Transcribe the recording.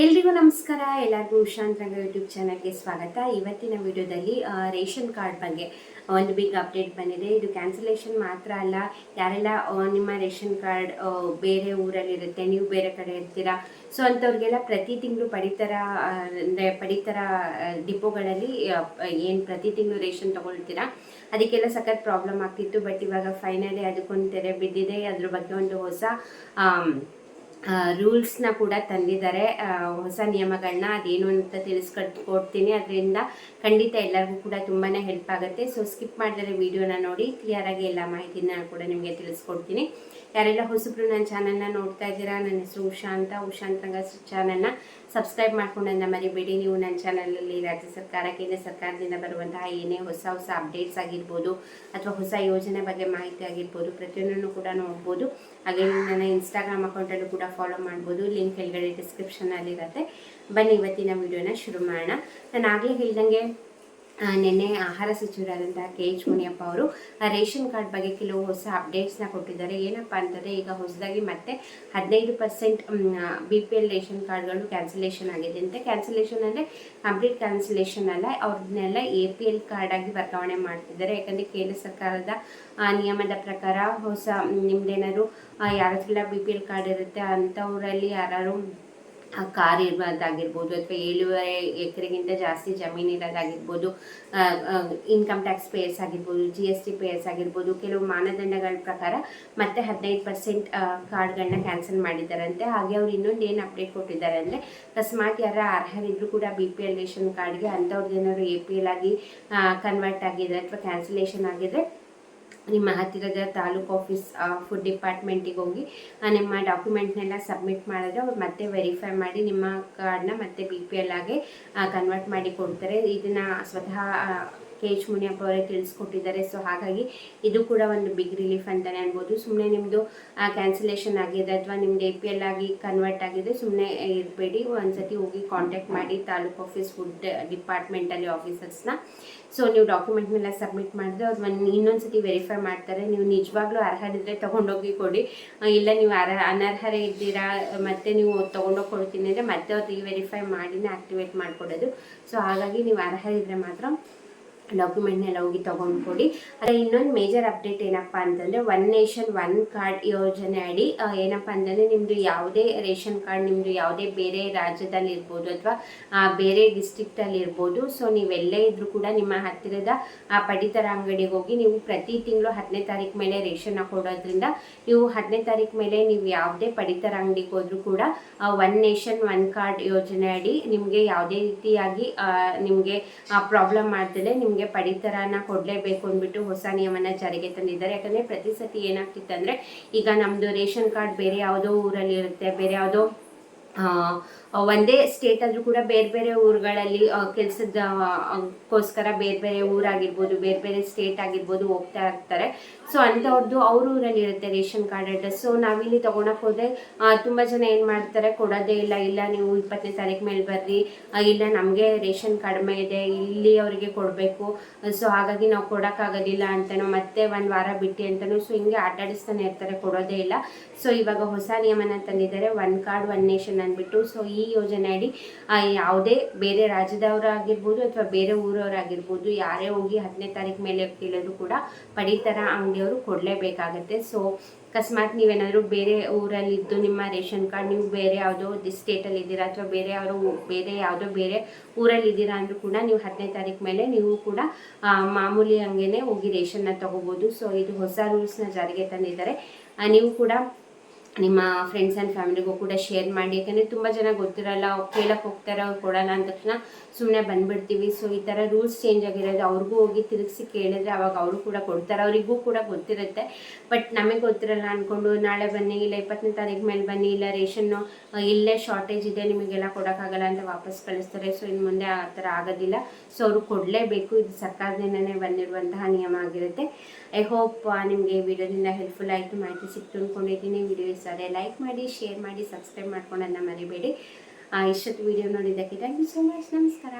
ಎಲ್ರಿಗೂ ನಮಸ್ಕಾರ. ಎಲ್ಲರಿಗೂ ಉಶಾಂತ್ ರಂಗ ಯೂಟ್ಯೂಬ್ ಚಾನಲ್ಗೆ ಸ್ವಾಗತ. ಇವತ್ತಿನ ವಿಡಿಯೋದಲ್ಲಿ ರೇಷನ್ ಕಾರ್ಡ್ ಬಗ್ಗೆ ಒಂದು ಬಿಗ್ ಅಪ್ಡೇಟ್ ಬಂದಿದೆ. ಇದು ಕ್ಯಾನ್ಸಲೇಷನ್ ಮಾತ್ರ ಅಲ್ಲ, ಯಾರೆಲ್ಲ ನಿಮ್ಮ ರೇಷನ್ ಕಾರ್ಡ್ ಬೇರೆ ಊರಲ್ಲಿರುತ್ತೆ, ನೀವು ಬೇರೆ ಕಡೆ ಇರ್ತೀರಾ? ಸೊ ಅಂಥವ್ರಿಗೆಲ್ಲ ಪ್ರತಿ ತಿಂಗಳು ಪಡಿತರ? ಅಂದರೆ ಪಡಿತರ ಡಿಪೋಗಳಲ್ಲಿ ಏನು ಪ್ರತಿ ತಿಂಗಳು ರೇಷನ್ ತಗೊಳ್ತೀರಾ? ಅದಕ್ಕೆಲ್ಲ ಸಖತ್ ಪ್ರಾಬ್ಲಮ್ ಆಗ್ತಿತ್ತು. ಬಟ್ ಇವಾಗ ಫೈನಲಿ ಅದಕ್ಕೊಂದು ತೆರೆ ಬಿದ್ದಿದೆ. ಅದ್ರ ಬಗ್ಗೆ ಒಂದು ಹೊಸ ರೂಲ್ಸ್ನ ಕೂಡ ತಂದಿದ್ದಾರೆ. ಹೊಸ ನಿಯಮಗಳನ್ನ ಅದೇನು ಅಂತ ತಿಳಿಸ್ಕೊಟ್ ಕೊಡ್ತೀನಿ ಅದರಿಂದ ಖಂಡಿತ ಎಲ್ಲರಿಗೂ ಕೂಡ ತುಂಬಾ ಹೆಲ್ಪ್ ಆಗುತ್ತೆ. ಸೊ ಸ್ಕಿಪ್ ಮಾಡಿದರೆ ವಿಡಿಯೋನ ನೋಡಿ. ಕ್ಲಿಯರಾಗಿ ಎಲ್ಲ ಮಾಹಿತಿನ ಕೂಡ ನಿಮಗೆ ತಿಳಿಸ್ಕೊಡ್ತೀನಿ. ಯಾರೆಲ್ಲ ಹೊಸಬ್ರು ನನ್ನ ಚಾನಲ್ನ ನೋಡ್ತಾ ಇದ್ದೀರಾ, ನನ್ನ ಹೆಸರು ಉಷಾ ಅಂತ ಉಶಾಂತ್ ರಂಗ ಚಾನಲ್ನ ಸಬ್ಸ್ಕ್ರೈಬ್ ಮಾಡ್ಕೊಂಡನ್ನ ಮರಿಬೇಡಿ. ನೀವು ನನ್ನ ಚಾನಲಲ್ಲಿ ರಾಜ್ಯ ಸರ್ಕಾರ, ಕೇಂದ್ರ ಸರ್ಕಾರದಿಂದ ಬರುವಂತಹ ಏನೇ ಹೊಸ ಹೊಸ ಅಪ್ಡೇಟ್ಸ್ ಆಗಿರ್ಬೋದು ಅಥವಾ ಹೊಸ ಯೋಜನೆ ಬಗ್ಗೆ ಮಾಹಿತಿ ಆಗಿರ್ಬೋದು, ಪ್ರತಿಯೊಂದನ್ನು ಕೂಡ ನೋಡ್ಬೋದು. ಹಾಗೆ ನನ್ನ ಇನ್ಸ್ಟಾಗ್ರಾಮ್ ಅಕೌಂಟಲ್ಲೂ ಕೂಡ ಫಾಲೋ ಮಾಡ್ಬೋದು. ಲಿಂಕ್ ಕೆಳಗಡೆ ಡಿಸ್ಕ್ರಿಪ್ಷನಲ್ಲಿ ಇರುತ್ತೆ ಬನ್ನಿ ಇವತ್ತಿನ ವಿಡಿಯೋನ ಶುರು ಮಾಡೋಣ. ನಾನು ಆಗಲೇ ಹೇಳ್ದಂಗೆ ನಿನ್ನೆ ಆಹಾರ ಸಚಿವರಾದಂತಹ ಕೆ ಎಚ್ ಮುನಿಯಪ್ಪ ಅವರು ರೇಷನ್ ಕಾರ್ಡ್ ಬಗ್ಗೆ ಕೆಲವು ಹೊಸ ಅಪ್ಡೇಟ್ಸ್ನ ಕೊಟ್ಟಿದ್ದಾರೆ. ಏನಪ್ಪ ಅಂತಂದರೆ, ಈಗ ಹೊಸದಾಗಿ ಮತ್ತೆ ಹದಿನೈದು percent B P L ration ಕಾರ್ಡ್ಗಳು ಕ್ಯಾನ್ಸಲೇಷನ್ ಆಗಿದೆ ಅಂತ. ಕ್ಯಾನ್ಸಲೇಷನ್ ಅಂದರೆ ಕಂಪ್ಲೀಟ್ ಕ್ಯಾನ್ಸಲೇಷನ್ ಅಲ್ಲ, ಅವ್ರನ್ನೆಲ್ಲ ಎ ಪಿ ಎಲ್ ಕಾರ್ಡ್ ಆಗಿ ವರ್ಗಾವಣೆ ಮಾಡ್ತಿದ್ದಾರೆ. ಯಾಕಂದರೆ ಕೇಂದ್ರ ಸರ್ಕಾರದ ನಿಯಮದ ಪ್ರಕಾರ ಹೊಸ ನಿಮ್ದೇನಾದ್ರು ಯಾರ ಹತ್ರ ಬಿ ಪಿ ಎಲ್ ಕಾರ್ಡ್ ಇರುತ್ತೆ ಅಂಥವರಲ್ಲಿ ಯಾರು ಆ ಕಾರ್ ಇರೋದಾಗಿರ್ಬೋದು ಅಥವಾ ಏಳುವರೆ ಎಕರೆಗಿಂತ ಜಾಸ್ತಿ ಜಮೀನು ಇರೋದಾಗಿರ್ಬೋದು ಇನ್ಕಮ್ ಟ್ಯಾಕ್ಸ್ ಪೇಯರ್ಸ್ ಆಗಿರ್ಬೋದು ಜಿ ಎಸ್ ಟಿ ಪೇಯರ್ಸ್ ಆಗಿರ್ಬೋದು, ಕೆಲವು ಮಾನದಂಡಗಳ ಪ್ರಕಾರ ಮತ್ತೆ ಹದಿನೈದು ಪರ್ಸೆಂಟ್ ಕಾರ್ಡ್ಗಳನ್ನ ಕ್ಯಾನ್ಸಲ್ ಮಾಡಿದ್ದಾರಂತೆ. ಹಾಗೆ ಅವ್ರು ಇನ್ನೊಂದು ಏನು ಅಪ್ಡೇಟ್ ಕೊಟ್ಟಿದ್ದಾರೆ ಅಂದರೆ, ಅಕಸ್ಮಾತ್ ಯಾರ ಅರ್ಹರಿದ್ರು ಕೂಡ ಬಿ ಪಿ ಎಲ್ ರೇಷನ್ ಕಾರ್ಡ್ಗೆ ಅಂಥವ್ರದ್ದು ಏನಾದ್ರು ಎ ಪಿ ಎಲ್ ಆಗಿ ಕನ್ವರ್ಟ್ ಆಗಿದೆ ಅಥವಾ ಕ್ಯಾನ್ಸಲೇಷನ್ ಆಗಿದೆ ನಿಮ್ಮ ಹತ್ತಿರದ ತಾಲೂಕು ಆಫೀಸ್ ಫುಡ್ ಡಿಪಾರ್ಟ್ಮೆಂಟಿಗೆ ಹೋಗಿ ನಿಮ್ಮ ಡಾಕ್ಯುಮೆಂಟ್ನೆಲ್ಲ ಸಬ್ಮಿಟ್ ಮಾಡಿದ್ರೆ ಅವ್ರು ಮತ್ತೆ ವೆರಿಫೈ ಮಾಡಿ ನಿಮ್ಮ ಕಾರ್ಡ್ನ ಮತ್ತೆ ಬಿ ಪಿ ಎಲ್ ಆಗಿ ಕನ್ವರ್ಟ್ ಮಾಡಿ ಕೊಡ್ತಾರೆ. ಇದನ್ನು ಸ್ವತಃ ಕೆ ಎಚ್ ಮುನಿಯಪ್ಪ ಅವರೇ ತಿಳಿಸ್ಕೊಟ್ಟಿದ್ದಾರೆ. ಸೊ ಹಾಗಾಗಿ ಇದು ಕೂಡ ಒಂದು ಬಿಗ್ ರಿಲೀಫ್ ಅಂತಲೇ ಅನ್ಬೋದು. ಸುಮ್ಮನೆ ನಿಮ್ಮದು ಕ್ಯಾನ್ಸಲೇಷನ್ ಆಗಿದೆ ಅಥವಾ ನಿಮ್ದು ಎ ಪಿ ಎಲ್ ಆಗಿ ಕನ್ವರ್ಟ್ ಆಗಿದೆ ಸುಮ್ಮನೆ ಇರಬೇಡಿ. ಒಂದ್ಸತಿ ಹೋಗಿ ಕಾಂಟ್ಯಾಕ್ಟ್ ಮಾಡಿ ತಾಲೂಕು ಆಫೀಸ್ ಫುಡ್ ಡಿಪಾರ್ಟ್ಮೆಂಟಲ್ಲಿ ಆಫೀಸರ್ಸ್ನ ಸೊ ನೀವು ಡಾಕ್ಯುಮೆಂಟ್ನೆಲ್ಲ ಸಬ್ಮಿಟ್ ಮಾಡಿದ್ರೆ ಅವ್ರು ಒಂದು ಇನ್ನೊಂದು ಸತಿ ವೆರಿಫೈ ಮಾಡ್ತಾರೆ. ನೀವು ನಿಜವಾಗ್ಲೂ ಅರ್ಹರಿದ್ರೆ ತೊಗೊಂಡೋಗಿ ಕೊಡಿ. ಇಲ್ಲ ನೀವು ಅರ್ಹ, ಅನರ್ಹರೇ ಇದ್ದೀರಾ, ಮತ್ತೆ ನೀವು ತೊಗೊಂಡೋಗಿ ಕೊಡ್ತೀನಿ ಅಂದರೆ ಮತ್ತೆ ಅವ್ರು ವೆರಿಫೈ ಮಾಡಿನೇ ಆಕ್ಟಿವೇಟ್ ಮಾಡಿಕೊಡೋದು. ಸೊ ಹಾಗಾಗಿ ನೀವು ಅರ್ಹರಿದ್ರೆ ಮಾತ್ರ ಡಾಕ್ಯುಮೆಂಟ್ನೆಲ್ಲ ಹೋಗಿ ತೊಗೊಂಡು ಕೊಡಿ ಅದೇ ಇನ್ನೊಂದು ಮೇಜರ್ ಅಪ್ಡೇಟ್ ಏನಪ್ಪ ಅಂತಂದರೆ ಒನ್ ನೇಷನ್ ಒನ್ ಕಾರ್ಡ್ ಯೋಜನೆ ಅಡಿ ಏನಪ್ಪ ಅಂತಂದರೆ ನಿಮ್ಮದು ಯಾವುದೇ ರೇಷನ್ ಕಾರ್ಡ್ ನಿಮ್ಮದು ಯಾವುದೇ ಬೇರೆ ರಾಜ್ಯದಲ್ಲಿ ಇರ್ಬೋದು ಅಥವಾ ಬೇರೆ ಡಿಸ್ಟ್ರಿಕ್ಟಲ್ಲಿ ಇರ್ಬೋದು. ಸೊ ನೀವೆಲ್ಲೇ ಇದ್ರೂ ಕೂಡ ನಿಮ್ಮ ಹತ್ತಿರದ, ಆ, ಪಡಿತರ ಅಂಗಡಿಗೆ ಹೋಗಿ ನೀವು ಪ್ರತಿ ತಿಂಗಳು ಹತ್ತನೇ ತಾರೀಕು ಮೇಲೆ ರೇಷನ್ನ ಕೊಡೋದ್ರಿಂದ ನೀವು ಹತ್ತನೇ ತಾರೀಕು ಮೇಲೆ ನೀವು ಯಾವುದೇ ಪಡಿತರ ಅಂಗಡಿಗೆ ಹೋದ್ರೂ ಕೂಡ ಒನ್ ನೇಷನ್ ಒನ್ ಕಾರ್ಡ್ ಯೋಜನೆ ಅಡಿ ನಿಮಗೆ ಯಾವುದೇ ರೀತಿಯಾಗಿ ನಿಮಗೆ ಪ್ರಾಬ್ಲಮ್ ಮಾಡ್ತದೆ, ನಿಮಗೆ ಪಡಿತರನ ಕೊಡಲೇಬೇಕು ಅಂದ್ಬಿಟ್ಟು ಹೊಸ ನಿಯಮನ ಜಾರಿಗೆ ತಂದಿದ್ದಾರೆ. ಯಾಕಂದರೆ ಪ್ರತಿ ಸತಿ ಏನಾಗ್ತಿತ್ತು ಅಂದರೆ ಈಗ ನಮ್ಮದು ರೇಷನ್ ಕಾರ್ಡ್ ಬೇರೆ ಯಾವುದೋ ಊರಲ್ಲಿ ಇರುತ್ತೆ ಬೇರೆ ಯಾವುದೋ ಒಂದೇ ಸ್ಟೇಟ್ ಆದ್ರೂ ಕೂಡ ಬೇರೆ ಬೇರೆ ಊರುಗಳಲ್ಲಿ ಕೆಲಸದ ಬೇರೆ ಬೇರೆ ಊರಾಗಿರ್ಬೋದು, ಬೇರೆ ಬೇರೆ ಸ್ಟೇಟ್ ಆಗಿರ್ಬೋದು ಹೋಗ್ತಾ ಇರ್ತಾರೆ. ಸೊ ಅಂಥವ್ರದ್ದು ಅವ್ರ ಊರಲ್ಲಿ ಇರುತ್ತೆ ರೇಷನ್ ಕಾರ್ಡ್ ಅಡ್ರೆಸ್ ಸೊ ನಾವಿಲ್ಲಿ ತೊಗೊಳಕ್ಕೆ ಹೋದ್ರೆ ತುಂಬ ಜನ ಏನು ಮಾಡ್ತಾರೆ, ಕೊಡೋದೇ ಇಲ್ಲ ಇಲ್ಲ ನೀವು ಇಪ್ಪತ್ತನೇ ತಾರೀಕು ಮೇಲೆ ಬರ್ರಿ ಇಲ್ಲ ನಮಗೆ ರೇಷನ್ ಕಡಿಮೆ ಇದೆ, ಇಲ್ಲಿ ಅವರಿಗೆ ಕೊಡಬೇಕು. ಸೊ ಹಾಗಾಗಿ ನಾವು ಕೊಡೋಕ್ಕಾಗೋದಿಲ್ಲ ಅಂತಾನೂ, ಮತ್ತೆ ಒಂದು ವಾರ ಬಿಟ್ಟು ಅಂತಾನೂ ಸೊ ಹಿಂಗೆ ಆಟಾಡಿಸ್ತಾನೆ ಇರ್ತಾರೆ, ಕೊಡೋದೇ ಇಲ್ಲ. ಸೊ ಇವಾಗ ಹೊಸ ನಿಯಮನ ತಂದಿದ್ದಾರೆ ಒನ್ ಕಾರ್ಡ್ ಒನ್ ನೇಷನ್ ಅಂದ್ಬಿಟ್ಟು. ಸೊ ಈ ಯೋಜನೆ ಅಡಿ ಯಾವುದೇ ಬೇರೆ ರಾಜ್ಯದವರಾಗಿರ್ಬೋದು ಅಥವಾ ಬೇರೆ ಊರವರಾಗಿರ್ಬೋದು, ಯಾರೇ ಹೋಗಿ ಹತ್ತನೇ ತಾರೀಕು ಮೇಲೆ ಕೇಳಿದ್ರು ಕೂಡ ಪಡಿತರ ಅಂಗಡಿಯವರು ಕೊಡಲೇಬೇಕಾಗತ್ತೆ. ಸೊ ಅಕಸ್ಮಾತ್ ನೀವೇನಾದರೂ ಬೇರೆ ಊರಲ್ಲಿದ್ದು ನಿಮ್ಮ ರೇಷನ್ ಕಾರ್ಡ್, ನೀವು ಬೇರೆ ಯಾವುದೋ ಸ್ಟೇಟಲ್ಲಿ ಇದ್ದೀರಾ ಅಥವಾ ಬೇರೆ ಯಾರು ಬೇರೆ ಯಾವುದೋ ಬೇರೆ ಊರಲ್ಲಿ ಇದ್ದೀರಾ ಅಂದರೂ ಕೂಡ ನೀವು ಹತ್ತನೇ ತಾರೀಕು ಮೇಲೆ ನೀವು ಕೂಡ ಮಾಮೂಲಿ ಹಂಗೇನೆ ಹೋಗಿ ರೇಷನ್ನ ತೊಗೋಬೋದು. ಸೊ ಇದು ಹೊಸ ರೂಲ್ಸ್ನ ಜಾರಿಗೆ ತಂದಿದ್ದಾರೆ. ನೀವು ಕೂಡ ನಿಮ್ಮ ಫ್ರೆಂಡ್ಸ್ ಆ್ಯಂಡ್ ಫ್ಯಾಮಿಲಿಗೂ ಕೂಡ ಶೇರ್ ಮಾಡಿ. ಯಾಕಂದರೆ ತುಂಬ ಜನ ಗೊತ್ತಿರಲ್ಲ ಕೇಳಕ್ಕೆ ಹೋಗ್ತಾರೆ, ಅವ್ರು ಕೊಡಲ್ಲ ಅಂದ ತಕ್ಷಣ ಸುಮ್ಮನೆ ಬಂದ್ಬಿಡ್ತೀವಿ. ಸೊ ಈ ಥರ ರೂಲ್ಸ್ ಚೇಂಜ್ ಆಗಿರೋದು ಅವ್ರಿಗೂ ಹೋಗಿ ತಿರುಗಿಸಿ ಕೇಳಿದ್ರೆ ಅವಾಗ ಅವರು ಕೂಡ ಕೊಡ್ತಾರೆ. ಅವರಿಗೂ ಕೂಡ ಗೊತ್ತಿರುತ್ತೆ. ಬಟ್ ನಮಗೆ ಗೊತ್ತಿರಲ್ಲ ಅಂದ್ಕೊಂಡು ನಾಳೆ ಬನ್ನಿ, ಇಲ್ಲ ಇಪ್ಪತ್ತನೇ ತಾರೀಕು ಮೇಲೆ ಬನ್ನಿ, ಇಲ್ಲ ರೇಷನ್ನು ಇಲ್ಲೇ ಶಾರ್ಟೇಜ್ ಇದೆ, ನಿಮಗೆಲ್ಲ ಕೊಡೋಕ್ಕಾಗಲ್ಲ ಅಂತ ವಾಪಸ್ ಕಳಿಸ್ತಾರೆ. ಸೊ ಇನ್ನು ಮುಂದೆ ಆ ಥರ ಆಗೋದಿಲ್ಲ. ಸೊ ಅವರು ಕೊಡಲೇಬೇಕು. ಇದು ಸರ್ಕಾರದಿಂದನೇ ಬಂದಿರುವಂತಹ ನಿಯಮ ಆಗಿರುತ್ತೆ. ಐ ಹೋಪ್ ನಿಮಗೆ ಈ ವಿಡಿಯೋದಿಂದ ಹೆಲ್ಪ್ಫುಲ್ ಆಯಿತು. ಮಾಹಿತಿ ಸಿಕ್ತು ಅಂದ್ಕೊಂಡಿದ್ದೀನಿ ವಿಡಿಯೋ ಇಷ್ಟ ಅದೇ ಲೈಕ್ ಮಾಡಿ ಶೇರ್ ಮಾಡಿ ಸಬ್ಸ್ಕ್ರೈಬ್ ಮಾಡ್ಕೊಂಡನ್ನ ಮರಿಬೇಡಿ. ಆ, ಇಷ್ಟೊತ್ತು ವಿಡಿಯೋ ನೋಡಿದ್ದಕ್ಕೆ ಥ್ಯಾಂಕ್ ಯು ಸೋ ಮಚ್ ನಮಸ್ಕಾರ.